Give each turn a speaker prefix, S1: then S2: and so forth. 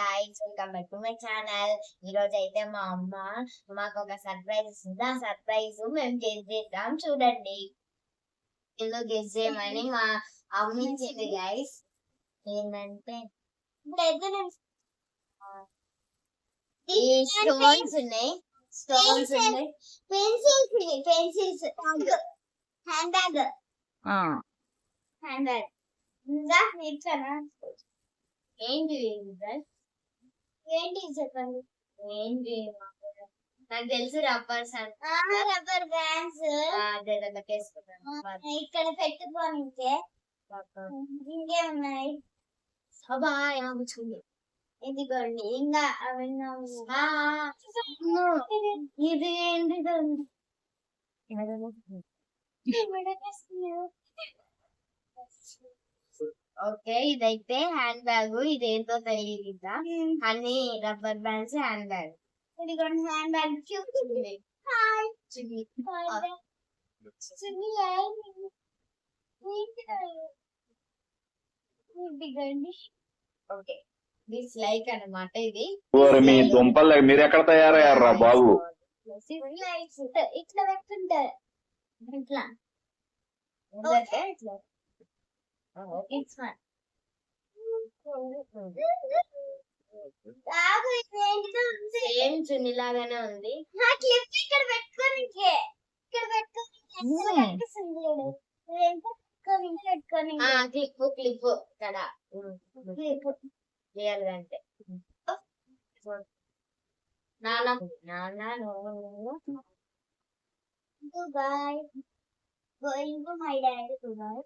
S1: Guys welcome back to my channel ఈ రోజు అయితే మా అమ్మ మాకు ఒక సర్ప్రైజ్ ఇస్తుంది? ఆ సర్ప్రైజ్ మేము గెస్ చేద్దాం చూడండి. ఇల్లు గెస్ చేయమని మా అమ్మ ఇచ్చింది గైస్ ఏంటంటే ఈ స్టోన్స్ ఉన్నాయి. స్టోన్స్ ఉన్నాయి. Pencils pencils hand bag hand bag ఇంకా నేర్చానా ఏంటి ఏంటి చెప్పండి ఏంటి నాకు తెలుసు రబ్బర్ బ్యాండ్స్ అదే వేసుకుంటాను ఇక్కడ పెట్టుకోనికే ఇంకే. ఉన్నాయి అబ్బా ఏమవుతుంది ఇదిగోండి ఇంకా అవన్నీ ఇది ఏంటి ఓకే ఇదైతే హ్యాండ్ బ్యాగ్ ఇదేంటో తెలియదు అన్ని రబ్బర్ బ్యాండ్స్ హ్యాండ్ బ్యాగ్ ఇది కూడా హ్యాండ్ బ్యాగ్ చూస్తుంది hi. Chunni chunni okay. This like అన్నమాట ఇది.
S2: మీ దుంపలు మీరు ఎక్కడ తయారయ్యారా బాబు?
S1: ఇట్లా పెట్టుంటారు ఇట్లా. ఇట్లా. ఇట్స్ ఫన్ సేమ్ చున్ని లాగానే ఉంది. క్లిప్ ఇక్కడ పెట్టుకొని ఇక్కడ పెట్టుకొని పెట్టుకొని క్లిప్ క్లిప్ ఇక్కడ. రియల్గా అంటే. నాన్న నాన్న Dubai. Going to my dad Dubai.